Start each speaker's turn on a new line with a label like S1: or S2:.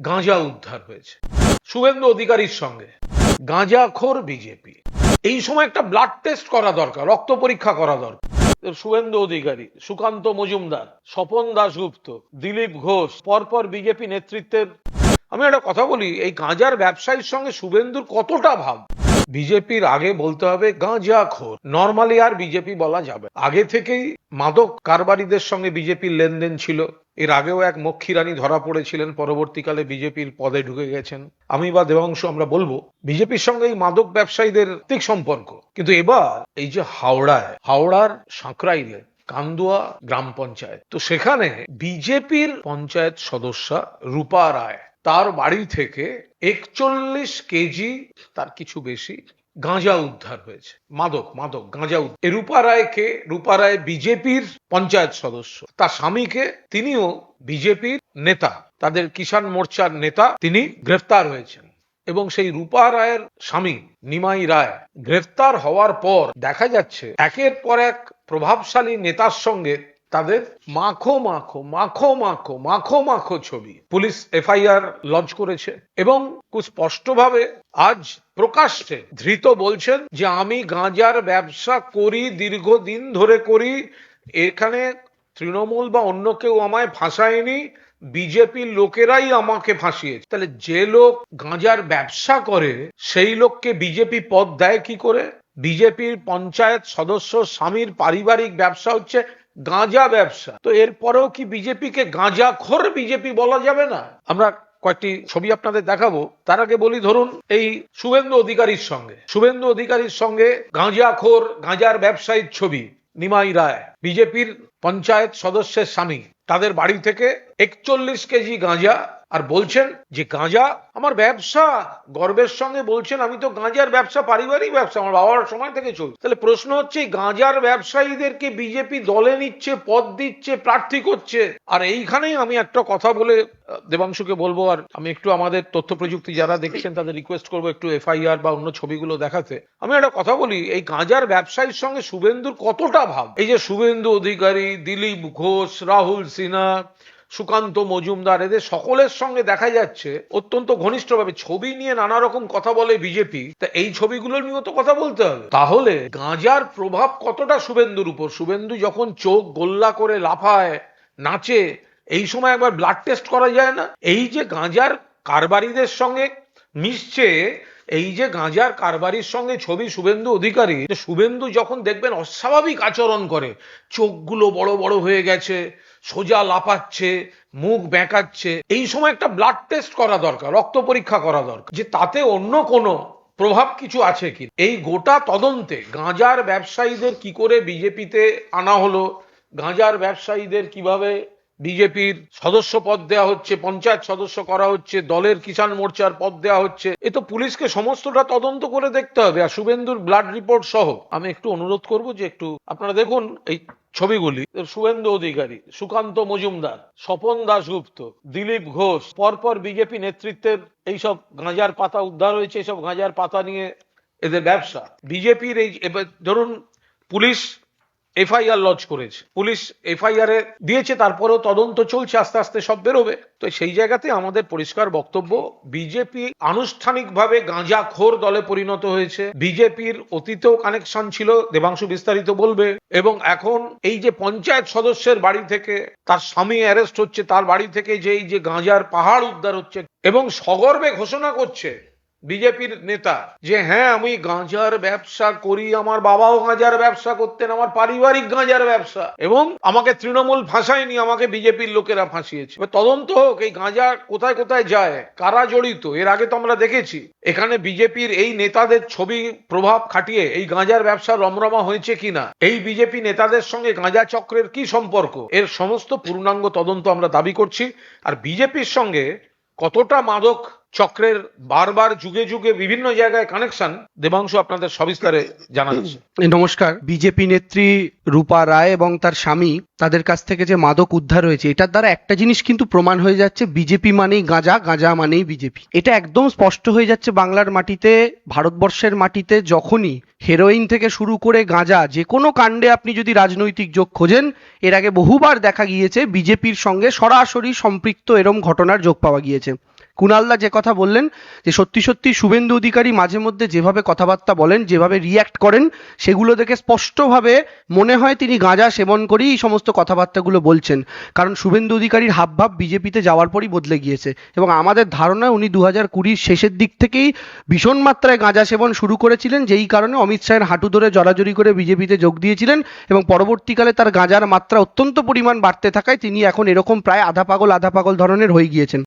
S1: গাঁজা উদ্ধার হয়েছে। শুভেন্দু অধিকারীর সঙ্গে। গাঁজাখোর বিজেপি। এই সময় একটা ব্লাড টেস্ট করা দরকার, রক্ত পরীক্ষা করা দরকার। শুভেন্দু অধিকারী, সুকান্ত মজুমদার, স্বপন দাশগুপ্ত, দিলীপ ঘোষ, পরপর বিজেপি নেতৃত্বের। আমি একটা কথা বলি, এই গাঁজার ব্যবসায়ীর সঙ্গে শুভেন্দুর কতটা ভাব? বিজেপির আগে বলতে হবে, গাঁজা খোর। নর্মালি আর বিজেপি বলা যাবে আগে থেকেই মাদক কারবারিদের সঙ্গে বিজেপির লেনদেন ছিল। এর আগেও এক মক্ষী রানী ধরা পড়েছিলেন, পরবর্তীকালে বিজেপির পদে ঢুকে গেছেন। আমি বা দেবাংশু, আমরা বলব, বিজেপির সঙ্গে এই মাদক ব্যবসায়ীদের ঠিক সম্পর্ক। কিন্তু এবার এই যে হাওড়ায়, হাওড়ার সাঁকরাইলে, কান্দুয়া গ্রাম পঞ্চায়েত, তো সেখানে বিজেপির পঞ্চায়েত সদস্যা রূপা রায়। তার বাড়ি থেকে একচল্লিশ কেজি, তার কিছু বেশি, গাঁজা উদ্ধার হয়েছে। মাদক মাদক, গাঁজা উদ্ধার। রূপা রায়কে, রূপা রায় বিজেপির পঞ্চায়েত সদস্য। তার স্বামীকে তিনিও বিজেপির নেতা। তাদের কিষাণ মোর্চার নেতা তিনি গ্রেফতার হয়েছেন। এবং সেই রূপা রায়ের স্বামী নিমাই রায় গ্রেফতার হওয়ার পর দেখা যাচ্ছে, একের পর এক প্রভাবশালী নেতার সঙ্গে তাদের মাখো মাখো মাখো মাখো মাখো মাখো ছবি। পুলিশ এফআইআর লঞ্চ করেছে এবং খুব স্পষ্টভাবে আজ প্রকাশ্যে ধৃত বলছেন যে, আমি গাঁজার ব্যবসা করি, দীর্ঘদিন ধরে করি। এখানে তৃণমূল বা অন্য কেউ আমায় ফাঁসায়নি বিজেপির লোকেরাই আমাকে ফাঁসিয়েছে। তাহলে যে লোক গাঁজার ব্যবসা করে, সেই লোককে বিজেপি পদ দেয় কি করে? বিজেপির পঞ্চায়েত সদস্য স্বামীর পারিবারিক ব্যবসা হচ্ছে গাঁজা ব্যবসা। তো এরপরেও কি বিজেপিকে গাঁজাখোর বিজেপি বলা যাবে না? আমরা কয়েকটি ছবি আপনাদের দেখাবো। তার আগে বলি ধরুন এই শুভেন্দু অধিকারীর সঙ্গে। শুভেন্দু অধিকারীর সঙ্গে গাঁজাখোর, গাঁজার ব্যবসায়ীর ছবি, নিমাই রায়। বিজেপির পঞ্চায়েত সদস্যের স্বামী। তাদের বাড়ি থেকে একচল্লিশ কেজি গাঁজা আর বলছেন যে, গাঁজা আমার ব্যবসা। গর্বের সঙ্গে বলছেন, আমি তো গাঁজার ব্যবসা, পারিবারিক ব্যবসা, আমার বাবার সময় থেকে চলছে। তাহলে প্রশ্ন হচ্ছে গাঁজার ব্যবসায়ীদেরকে বিজেপি দলে নিচ্ছে, পদ দিচ্ছে, প্রার্থী করছে? আর এইখানেই আমি একটা কথা বলে দেবাংশুকে বলব, আর আমি একটু আমাদের তথ্য প্রযুক্তি যারা দেখছেন, তাদের রিকোয়েস্ট করব একটু এফআইআর বা অন্য ছবিগুলো দেখাতে। আমি একটা কথা বলি, এই গাঁজার ব্যবসায়ীর সঙ্গে শুভেন্দুর কতটা ভাব? এই যে শুভেন্দু অধিকারী দিলীপ ঘোষ, রাহুল সিনহা, সুকান্ত মজুমদার, এদের সকলের সঙ্গে দেখা যাচ্ছে, অত্যন্ত ঘনিষ্ঠভাবে ছবি নিয়ে নানা রকম কথা বলে বিজেপি। তা এই ছবিগুলো নিয়েও তো কথা বলতে হবে। তাহলে গাঁজার প্রভাব কতটা শুভেন্দুর উপর? শুভেন্দু যখন চোখ গোল্লা করে লাফায়, নাচে, এই সময় একবার ব্লাড টেস্ট করা যায় না? এই যে গাঁজার কারবারিদের সঙ্গে মিশছে এই যে গাঁজার কারবারির সঙ্গে ছবি শুভেন্দু অধিকারী শুভেন্দু যখন দেখবেন অস্বাভাবিক আচরণ করে, চোখগুলো বড় বড় হয়ে গেছে, সোজা লাপাচ্ছে মুখ বেঁকাচ্ছে, এই সময় একটা ব্লাড টেস্ট করা দরকার, রক্ত পরীক্ষা করা দরকার, যে তাতে অন্য কোনো প্রভাব কিছু আছে কি? এই গোটা তদন্তে গাঁজার ব্যবসায়ীদের কি করে বিজেপিতে আনা হলো? গাঁজার ব্যবসায়ীদের কীভাবে বিজেপির সদস্য পদ দেওয়া হচ্ছে, পঞ্চায়েত সদস্য করা হচ্ছে, দলের কিষাণ মোর্চার পদ দেওয়া হচ্ছে। এ তো পুলিশকে সমস্তটা তদন্ত করে দেখতে হবে। আর শুভেন্দুর ব্লাড রিপোর্ট সহ আমি একটু অনুরোধ করব যে একটু আপনারা দেখুন এই ছবিগুলি। শুভেন্দু অধিকারী, সুকান্ত মজুমদার, স্বপন দাশগুপ্ত, দিলীপ ঘোষ, পরপর বিজেপি নেতৃত্বের এইসব গাঁজার পাতা উদ্ধার হয়েছে। এইসব গাঁজার পাতা নিয়ে এদের ব্যবসা। বিজেপির এই ধরুন পুলিশ এফআইআর লঞ্চ করেছে। পুলিশ এফআইআর এ দিয়েছে, তারপরেও তদন্ত চলছে, আস্তে আস্তে সব বেরোবে। তো সেই জায়গাতে আমাদের পরিষ্কার বক্তব্য, বিজেপি আনুষ্ঠানিকভাবে গাঁজাখোর দলে পরিণত হয়েছে। বিজেপির অতীতেও কানেকশন ছিল, দেবাংশু বিস্তারিত বলবে। এবং এখন এই যে পঞ্চায়েত সদস্যের বাড়ি থেকে তার স্বামী অ্যারেস্ট হচ্ছে, তার বাড়ি থেকে যে এই যে গাঁজার পাহাড় উদ্ধার হচ্ছে, এবং সগর্বে ঘোষণা করছে বিজেপির নেতা যে হ্যাঁ আমি গাঁজার ব্যবসা করি, আমার বাবাও গাঁজার ব্যবসা করতেন, আমার পারিবারিক গাঁজার ব্যবসা। এবং আমাকে তৃণমূল ফাঁসায়নি, আমাকে বিজেপির লোকেরা ফাঁসিয়েছে। তদন্ত হোক, এই গাঁজা কোথায় কোথায় যায়, কারা জড়িত, এর আগে তো আমরা দেখেছি। এখানে বিজেপির এই নেতাদের ছবি প্রভাব খাটিয়ে এই গাঁজার ব্যবসা রমরমা হয়েছে কিনা, এই বিজেপি নেতাদের সঙ্গে গাঁজা চক্রের কি সম্পর্ক, এর সমস্ত পূর্ণাঙ্গ তদন্ত আমরা দাবি করছি। আর বিজেপির সঙ্গে কতটা মাদক চক্রের বারবার যুগে যুগে বিভিন্ন জায়গায় কানেকশন দেবাংশু আপনাদের সবিস্তারে জানাচ্ছে
S2: নমস্কার। বিজেপি নেত্রী রূপা রায় এবং তার স্বামী তাদের কাছ থেকে যে মাদক উদ্ধার হয়েছে, এটার দ্বারা একটা জিনিস কিন্তু প্রমাণ হয়ে যাচ্ছে, বিজেপি মানেই গাঁজা গাঁজা মানেই বিজেপি। এটা একদম স্পষ্ট হয়ে যাচ্ছে বাংলার মাটিতে, ভারতবর্ষের মাটিতে যখনই হেরোইন থেকে শুরু করে গাঁজা, যে কোনো কাণ্ডে আপনি যদি রাজনৈতিক যোগ খোঁজেন, এর আগে বহুবার দেখা গিয়েছে বিজেপির সঙ্গে সরাসরি সম্পৃক্ত এরম ঘটনার যোগ পাওয়া গিয়েছে। কুণালদা যে কথা বললেন, যে সত্যি সত্যি শুভেন্দু অধিকারী মাঝে মধ্যে যেভাবে কথাবার্তা বলেন, যেভাবে রিয়্যাক্ট করেন, সেগুলো দেখে স্পষ্টভাবে মনে হয় তিনি গাঁজা সেবন করেই এই সমস্ত কথাবার্তাগুলো বলছেন। কারণ শুভেন্দু অধিকারীর হাবভাব বিজেপিতে যাওয়ার পরই বদলে গিয়েছে এবং আমাদের ধারণা উনি দু হাজার কুড়ির শেষের দিক থেকেই ভীষণ মাত্রায় গাঁজা সেবন শুরু করেছিলেন, যেই কারণে অমিত শাহের হাঁটু ধরে জড়াজড়ি করে বিজেপিতে যোগ দিয়েছিলেন এবং পরবর্তীকালে তার গাঁজার মাত্রা অত্যন্ত পরিমাণ বাড়তে থাকায় তিনি এখন এরকম প্রায় আধা পাগল আধা পাগল ধরনের হয়ে গিয়েছেন।